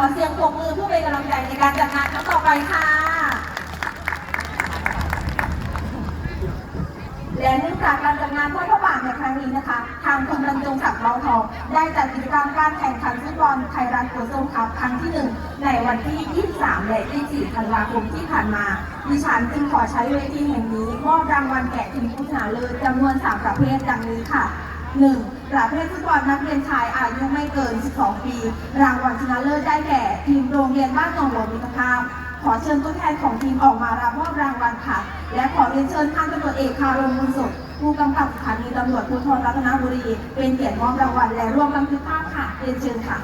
อเสียงปรบมือเพื่อเป็นกำลังใจในการจัดงานครั้งต่อไปค่ะ และเนื่องจากการจัดงานทอดพระป่าในครั้งนี้นะคะ ทางคุณบรรจงศักดิ์เบาทอง ได้จัดกิจกรรมการแข่งขันฟุตบอลไทยรัฐโกลส้มคัพครั้งที่ 1 ในวันที่ 23 และ 24 ธันวาคมที่ผ่านมาดิฉันจึงขอใช้เวทีแห่งนี้มอบรางวัลแก่ทีมผู้ชนะเลิศจำนวน 3 ประเภทดังนี้ค่ะ 1. ประเภทฟุตบอลนักเรียนชายอายุไม่เกิน 12 ปี รางวัลชนะเลิศได้แก่ ทีมโรงเรียนบ้านหนองหลวงมิตรภาพ ขอเชิญตัวแทนของทีมออกมารับมอบรางวัลค่ะ และขอเรียนเชิญท่านตำรวจเอกคารมบุญสดผู้กำกับสถานีตำรวจภูธรรัตนบุรี เป็นเกียรติมอบรางวัลและร่วมบันทึกภาพค่ะ เรียนเชิญค่ะ